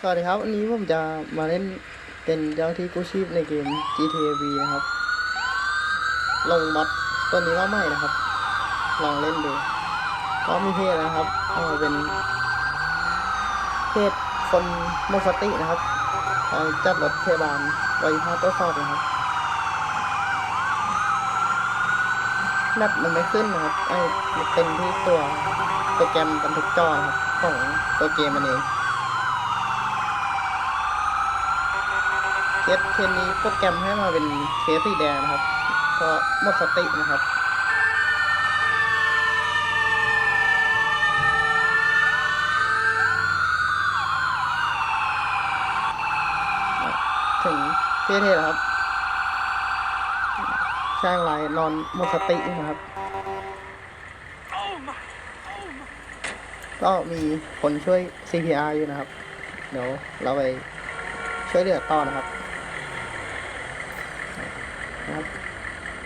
สวัสดีครับวันนี้ผมจะมาเล่นเป็นเจ้าที่กู้ชีพในเกม GTA V นะครับ ลงมอดตัวนี้ว่าใหม่นะครับ ลองเล่นดู ก็มีเพศนะครับเอามาเป็นเพศคนหมดสตินะครับเอาจัดรถพยาบาลไว้พาตัวสอบนะครับแมปมันไม่ขึ้นนะครับไอ้เป็นที่ตัวโปรแกรมบันทึกจอนะครับของตัวเกมมันเอง เคสเคสนี้โปรแกรมให้มาเป็นเคสสีแดงนะครับ เพราะหมดสตินะครับถึงเทศแล้วครับช่างลายนอนหมดสตินะครับ ก็มีคนช่วย CPR อยู่นะครับ เดี๋ยวเราไปช่วยเหลือต่อนะครับ นะครับ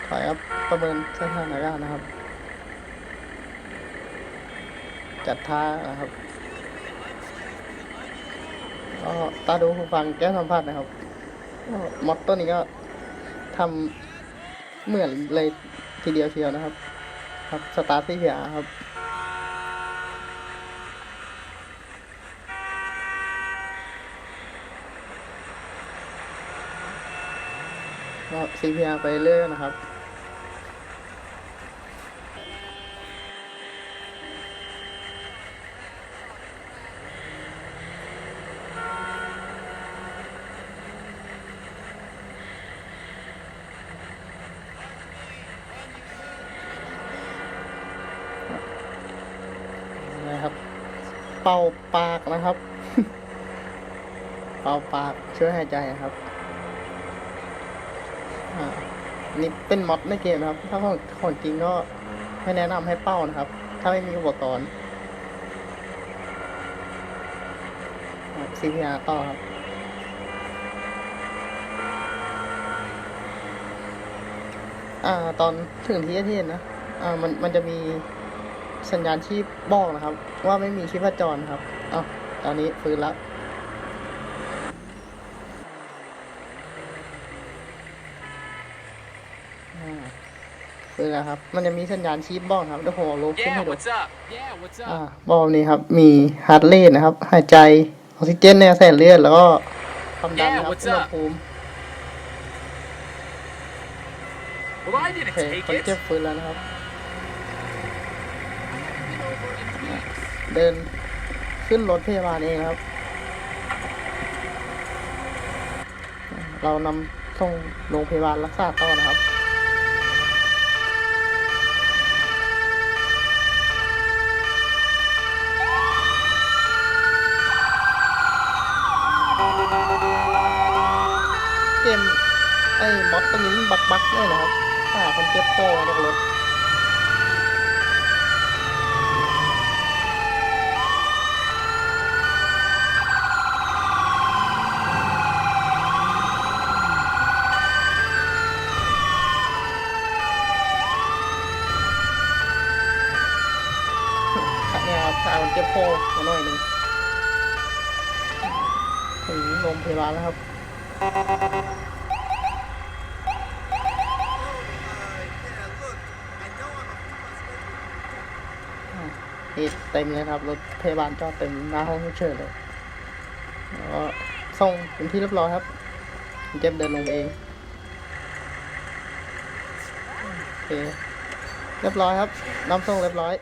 ถอยครับประเมินสถานการณ์นะครับ จัดท่านะครับก็ตาดูหูฟังแก้วสัมผัสนะครับก็มอตตัวนี้ก็ทำเหมือนเลยทีเดียวเชียวนะครับ ครับสตาร์ทที่เหียครับ CPR ไปเรื่อยนะครับนะครับ เป่าปากนะครับ เป่าปากช่วยหายใจครับ อ่า นี่เป็นม็อดในเกมนะครับ ถ้าของของจริงก็ไม่แนะนำให้เป้านะครับ ถ้าไม่มีอุปกรณ์อ่า CPR ต่อครับอ่าตอนถึงที่เทียนนะอ่ามันมันจะมีสัญญาณชีพบอกนะครับ ว่าไม่มีชีพจรครับอ้าวตอนนี้ฟื้นแล้ว อ่า คืออะไรครับ มันจะมีสัญญาณชีพบอกครับเดี๋ยวผมเอารูปขึ้น Yeah, ให้ดู what's up? Yeah, what's อ่า up? บอกนี้ครับมีฮาร์ดเรทนะครับ หายใจออกซิเจนในกระแสเลือดแล้วก็ความดันนะครับ Yeah, what's อุณห up? ภูมิ Well, I โอ didn't เค take คน it. เจ็บฟื้นแล้วนะครับ เดินขึ้นรถพยาบาลเองนะครับ เรานำส่งโรงพยาบาลรักษาต่อนะครับ เกมไอ้มอดตัวนี้บักบักๆเลยนะครับหาคนเจ็บโตมาจากรถเนี่ยครับพาคนเจ็บโผล่มาหน่อยหนึ่ง โรงพยาบาลแล้วครับเหตุเต็มเลยครับ รถพยาบาลจอดเต็มหน้าห้องฉุกเฉินเลยแล้วก็ส่งเป็นที่เรียบร้อยครับเจ็บเดินลงเองโอเคเรียบร้อยครับน้ำส่งเรียบร้อย